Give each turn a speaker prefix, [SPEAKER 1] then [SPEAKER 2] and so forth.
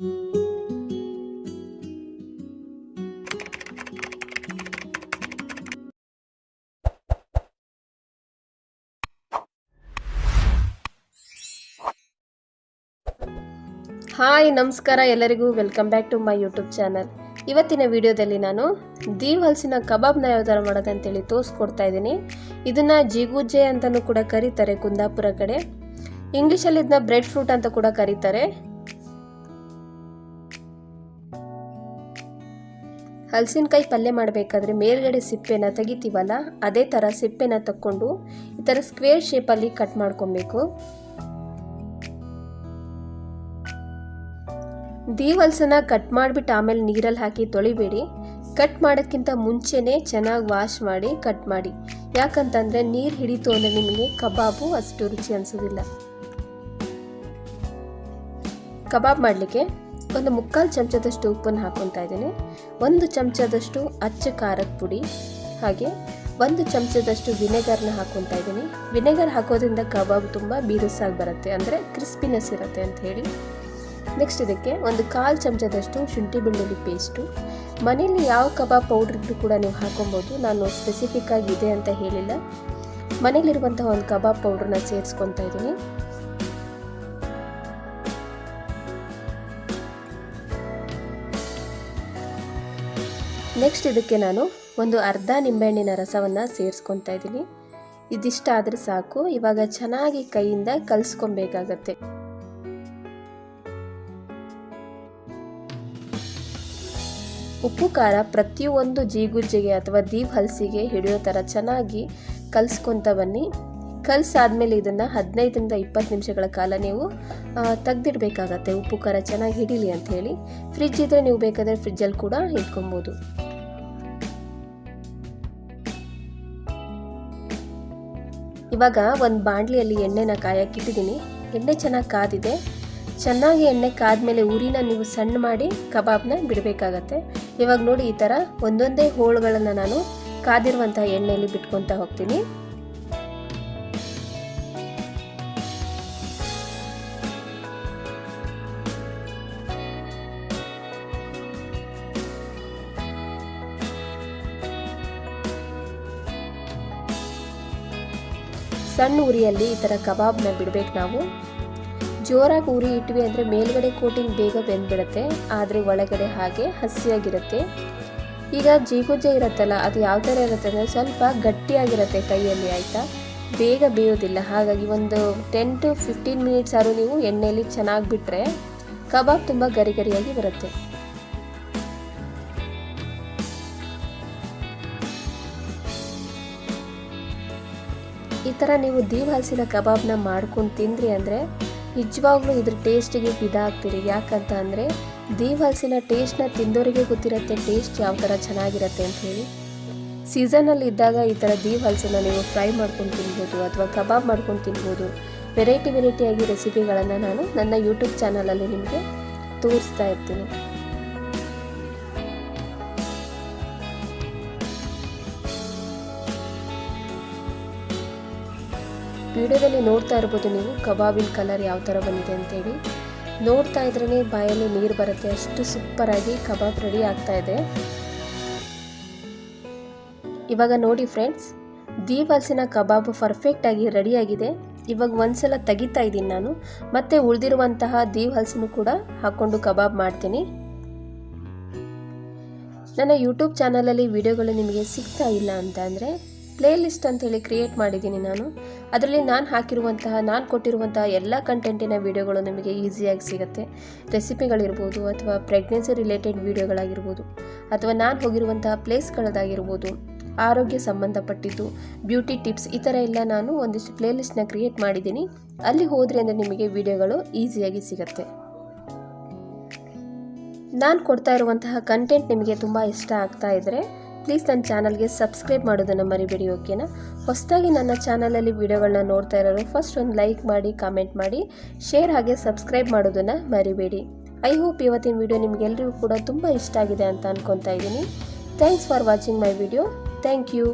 [SPEAKER 1] Hi, ನಮಸ್ಕಾರ ಎಲ್ಲರಿಗೂ. Welcome back to my YouTube channel ಇವತ್ತಿನ ವಿಡಿಯೋದಲ್ಲಿ ನಾನು ದೀವ್ ಹಲಸಿನ ಕಬಾಬ್ನ ಯಾವ ಥರ ಮಾಡೋದು ಅಂತೇಳಿ ತೋರಿಸ್ಕೊಡ್ತಾ ಇದ್ದೀನಿ. ಇದನ್ನು ಜಿಗುಜ್ಜೆ ಅಂತಲೂ ಕೂಡ ಕರೀತಾರೆ ಕುಂದಾಪುರ ಕಡೆ. ಇಂಗ್ಲೀಷಲ್ಲಿ ಇದನ್ನ ಬ್ರೆಡ್ ಫ್ರೂಟ್ ಅಂತ ಕೂಡ ಕರೀತಾರೆ. ಹಲಸಿನಕಾಯಿ ಪಲ್ಯ ಮಾಡಬೇಕಾದ್ರೆ ಮೇಲ್ಗಡೆ ಸಿಪ್ಪೆನ ತೆಗಿತೀವಲ್ಲ, ಅದೇ ಥರ ಸಿಪ್ಪೆನ ತಕ್ಕೊಂಡು ಈ ಥರ ಸ್ಕ್ವೇರ್ ಶೇಪಲ್ಲಿ ಕಟ್ ಮಾಡ್ಕೊಬೇಕು. ದೀವಲ್ಸನ ಕಟ್ ಮಾಡಿಬಿಟ್ಟು ಆಮೇಲೆ ನೀರಲ್ಲಿ ಹಾಕಿ ತೊಳಿಬೇಡಿ. ಕಟ್ ಮಾಡೋಕ್ಕಿಂತ ಮುಂಚೆನೇ ಚೆನ್ನಾಗಿ ವಾಶ್ ಮಾಡಿ ಕಟ್ ಮಾಡಿ. ಯಾಕಂತಂದರೆ ನೀರು ಹಿಡಿತು ಅಂದರೆ ನಿಮಗೆ ಕಬಾಬು ಅಷ್ಟು ರುಚಿ ಅನಿಸೋದಿಲ್ಲ. ಕಬಾಬ್ ಮಾಡಲಿಕ್ಕೆ ಒಂದು ಮುಕ್ಕಾಲು ಚಮಚದಷ್ಟು ಉಪ್ಪನ್ನು ಹಾಕ್ಕೊತಾ ಇದ್ದೀನಿ. ಒಂದು ಚಮಚದಷ್ಟು ಅಚ್ಚ ಖಾರದ ಪುಡಿ, ಹಾಗೆ ಒಂದು ಚಮಚದಷ್ಟು ವಿನೆಗರ್ನ ಹಾಕೊತಾ ಇದ್ದೀನಿ. ವಿನೆಗರ್ ಹಾಕೋದ್ರಿಂದ ಕಬಾಬ್ ತುಂಬ ಬಿರುಸಾಗಿ ಬರುತ್ತೆ, ಅಂದರೆ ಕ್ರಿಸ್ಪಿನೆಸ್ ಇರುತ್ತೆ ಅಂತ ಹೇಳಿ. ನೆಕ್ಸ್ಟ್ ಇದಕ್ಕೆ ಒಂದು ಕಾಲು ಚಮಚದಷ್ಟು ಶುಂಠಿ ಬೆಳ್ಳುಳ್ಳಿ ಪೇಸ್ಟು. ಮನೇಲಿ ಯಾವ ಕಬಾಬ್ ಪೌಡ್ರ್ ಇದ್ದರೂ ಕೂಡ ನೀವು ಹಾಕೊಬೋದು. ನಾನು ಸ್ಪೆಸಿಫಿಕ್ ಆಗಿ ಇದೆ ಅಂತ ಹೇಳಿಲ್ಲ. ಮನೇಲಿರುವಂತಹ ಒಂದು ಕಬಾಬ್ ಪೌಡ್ರನ್ನ ಸೇರಿಸ್ಕೊತಾ ಇದ್ದೀನಿ. ನೆಕ್ಸ್ಟ್ ಇದಕ್ಕೆ ನಾನು ಒಂದು ಅರ್ಧ ನಿಂಬೆಹಣ್ಣಿನ ರಸವನ್ನು ಸೇರಿಸ್ಕೊತಾ ಇದ್ದೀನಿ. ಇದಿಷ್ಟ ಆದರೆ ಸಾಕು. ಇವಾಗ ಚೆನ್ನಾಗಿ ಕೈಯಿಂದ ಕಲಿಸ್ಕೊಬೇಕಾಗತ್ತೆ. ಉಪ್ಪು, ಖಾರ ಪ್ರತಿಯೊಂದು ಜೀಗುಜ್ಜೆಗೆ ಅಥವಾ ದೀಪ್ ಹಲಸಿಗೆ ಹಿಡಿಯೋ ಥರ ಚೆನ್ನಾಗಿ ಕಲಿಸ್ಕೊತ ಬನ್ನಿ. ಕಲಸಾದ್ಮೇಲೆ ಇದನ್ನು ಹದಿನೈದರಿಂದ ಇಪ್ಪತ್ತು ನಿಮಿಷಗಳ ಕಾಲ ನೀವು ತೆಗೆದಿಡಬೇಕಾಗತ್ತೆ. ಉಪ್ಪು, ಖಾರ ಚೆನ್ನಾಗಿ ಹಿಡೀಲಿ ಅಂತ ಹೇಳಿ. ಫ್ರಿಜ್ ಇದ್ದರೆ ನೀವು ಬೇಕಾದರೆ ಫ್ರಿಜ್ಜಲ್ಲಿ ಕೂಡ ಇಟ್ಕೊಬೋದು. ಇವಾಗ ಒಂದು ಬಾಣಲಿಯಲ್ಲಿ ಎಣ್ಣೆನ ಕಾಯಕ್ಕಿಟ್ಟಿದ್ದೀನಿ. ಎಣ್ಣೆ ಚೆನ್ನಾಗಿ ಕಾದಿದೆ. ಚೆನ್ನಾಗಿ ಎಣ್ಣೆ ಕಾದ್ಮೇಲೆ ಉರಿನ ನೀವು ಸಣ್ಣ ಮಾಡಿ ಕಬಾಬ್ನ ಬಿಡಬೇಕಾಗತ್ತೆ. ಇವಾಗ ನೋಡಿ ಈ ಥರ ಒಂದೊಂದೇ ಹೋಳುಗಳನ್ನು ನಾನು ಕಾದಿರುವಂಥ ಎಣ್ಣೆಯಲ್ಲಿ ಬಿಟ್ಕೊತಾ ಹೋಗ್ತೀನಿ. ಸಣ್ಣ ಉರಿಯಲ್ಲಿ ಈ ಥರ ಕಬಾಬ್ನ ಬಿಡಬೇಕು ನಾವು. ಜೋರಾಗಿ ಉರಿ ಇಟ್ವಿ ಅಂದರೆ ಮೇಲ್ಗಡೆ ಕೋಟಿಂಗ್ ಬೇಗ ಬೆಂದ್ಬಿಡುತ್ತೆ, ಆದರೆ ಒಳಗಡೆ ಹಾಗೆ ಹಸಿಯಾಗಿರುತ್ತೆ. ಈಗ ಜೀಗುಜ್ಜೆ ಇರುತ್ತಲ್ಲ, ಅದು ಯಾವ ಥರ ಇರುತ್ತೆ ಅಂದರೆ ಸ್ವಲ್ಪ ಗಟ್ಟಿಯಾಗಿರುತ್ತೆ ಕೈಯಲ್ಲಿ, ಆಯಿತಾ? ಬೇಗ ಬೇಯೋದಿಲ್ಲ. ಹಾಗಾಗಿ ಒಂದು ಟೆನ್ ಟು ಫಿಫ್ಟೀನ್ ಮಿನಿಟ್ಸ್ ಆದರೂ ನೀವು ಎಣ್ಣೆಯಲ್ಲಿ ಚೆನ್ನಾಗಿ ಬಿಟ್ಟರೆ ಕಬಾಬ್ ತುಂಬ ಗರಿಗರಿಯಾಗಿ ಬರುತ್ತೆ. ಈ ಥರ ನೀವು ದೀವ್ ಹಲಸಿನ ಕಬಾಬ್ನ ಮಾಡ್ಕೊಂಡು ತಿಂದ್ರಿ ಅಂದರೆ ನಿಜವಾಗ್ಲೂ ಇದ್ರ ಟೇಸ್ಟಿಗೆ ಇದಾಗ್ತೀರಿ ಯಾಕಂತ ಅಂದರೆ ದೀವ್ ಹಲಸಿನ ಟೇಸ್ಟ್ನ ತಿಂದೋರಿಗೆ ಗೊತ್ತಿರುತ್ತೆ, ಟೇಸ್ಟ್ ಯಾವ ಥರ ಚೆನ್ನಾಗಿರುತ್ತೆ ಅಂತ ಹೇಳಿ. ಸೀಸನಲ್ಲಿ ಇದ್ದಾಗ ಈ ಥರ ದೀವ್ ಹಲಸನ್ನ ನೀವು ಫ್ರೈ ಮಾಡ್ಕೊಂಡು ತಿನ್ಬೋದು ಅಥವಾ ಕಬಾಬ್ ಮಾಡ್ಕೊಂಡು ತಿನ್ಬೋದು. ವೆರೈಟಿ ವೆರೈಟಿಯಾಗಿ ರೆಸಿಪಿಗಳನ್ನು ನಾನು ನನ್ನ ಯೂಟ್ಯೂಬ್ ಚಾನಲಲ್ಲಿ ನಿಮಗೆ ತೋರಿಸ್ತಾ ಇರ್ತೀನಿ. ವಿಡಿಯೋದಲ್ಲಿ ನೋಡ್ತಾ ಇರ್ಬೋದು ನೀವು, ಕಬಾಬಿನ ಕಲರ್ ಯಾವ ಥರ ಬಂದಿದೆ ಅಂತೇಳಿ. ನೋಡ್ತಾ ಇದ್ರೇ ಬಾಯಲ್ಲಿ ನೀರು ಬರುತ್ತೆ, ಅಷ್ಟು ಸೂಪರಾಗಿ ಕಬಾಬ್ ರೆಡಿ ಆಗ್ತಾ ಇದೆ. ಇವಾಗ ನೋಡಿ ಫ್ರೆಂಡ್ಸ್ ದೀವಲ್ಸಿನ ಕಬಾಬ್ ಪರ್ಫೆಕ್ಟಾಗಿ ರೆಡಿಯಾಗಿದೆ ಇವಾಗ ಒಂದ್ಸಲ ತೆಗಿತಾ ಇದ್ದೀನಿ ನಾನು, ಮತ್ತೆ ಉಳಿದಿರುವಂತಹ ದೀವ್ ಹಲಸನ್ನು ಕೂಡ ಹಾಕ್ಕೊಂಡು ಕಬಾಬ್ ಮಾಡ್ತೀನಿ. ನನ್ನ ಯೂಟ್ಯೂಬ್ ಚಾನಲಲ್ಲಿ ವಿಡಿಯೋಗಳು ನಿಮಗೆ ಸಿಗ್ತಾ ಇಲ್ಲ ಅಂತ ಅಂದರೆ ಪ್ಲೇ ಲಿಸ್ಟ್ ಅಂತೇಳಿ ಕ್ರಿಯೇಟ್ ಮಾಡಿದ್ದೀನಿ ನಾನು. ಅದರಲ್ಲಿ ನಾನು ಹಾಕಿರುವಂತಹ, ನಾನು ಕೊಟ್ಟಿರುವಂತಹ ಎಲ್ಲ ಕಂಟೆಂಟಿನ ವಿಡಿಯೋಗಳು ನಿಮಗೆ ಈಸಿಯಾಗಿ ಸಿಗುತ್ತೆ. ರೆಸಿಪಿಗಳಿರ್ಬೋದು ಅಥವಾ ಪ್ರೆಗ್ನೆನ್ಸಿ ರಿಲೇಟೆಡ್ ವೀಡಿಯೋಗಳಾಗಿರ್ಬೋದು ಅಥವಾ ನಾನು ಹೋಗಿರುವಂತಹ ಪ್ಲೇಸ್ಗಳದಾಗಿರ್ಬೋದು ಆರೋಗ್ಯ ಸಂಬಂಧಪಟ್ಟಿದ್ದು ಬ್ಯೂಟಿ ಟಿಪ್ಸ್ ಈ ಥರ ಎಲ್ಲ ನಾನು ಒಂದಿಷ್ಟು ಪ್ಲೇ ಲಿಸ್ಟ್ನ ಕ್ರಿಯೇಟ್ ಮಾಡಿದ್ದೀನಿ. ಅಲ್ಲಿ ಹೋದರೆ ಅಂದರೆ ನಿಮಗೆ ವಿಡಿಯೋಗಳು ಈಸಿಯಾಗಿ ಸಿಗುತ್ತೆ. ನಾನು ಕೊಡ್ತಾ ಇರುವಂತಹ ಕಂಟೆಂಟ್ ನಿಮಗೆ ತುಂಬ ಇಷ್ಟ ಆಗ್ತಾ ಇದ್ದರೆ ಪ್ಲೀಸ್ ನನ್ನ ಚಾನಲ್ಗೆ ಸಬ್ಸ್ಕ್ರೈಬ್ ಮಾಡೋದನ್ನು ಮರಿಬೇಡಿ, ಓಕೆನಾ? ಹೊಸದಾಗಿ ನನ್ನ ಚಾನಲಲ್ಲಿ ವಿಡಿಯೋಗಳನ್ನ ನೋಡ್ತಾ ಇರೋರು ಫಸ್ಟ್ ಒಂದು ಲೈಕ್ ಮಾಡಿ ಕಾಮೆಂಟ್ ಮಾಡಿ ಶೇರ್ ಹಾಗೆ ಸಬ್ಸ್ಕ್ರೈಬ್ ಮಾಡೋದನ್ನು ಮರಿಬೇಡಿ. ಐ ಹೋಪ್ ಇವತ್ತಿನ ವಿಡಿಯೋ ನಿಮಗೆಲ್ಲರಿಗೂ ಕೂಡ ತುಂಬ ಇಷ್ಟ ಆಗಿದೆ ಅಂತ ಅನ್ಕೊತಾ ಇದ್ದೀನಿ. Thanks for watching my video thank you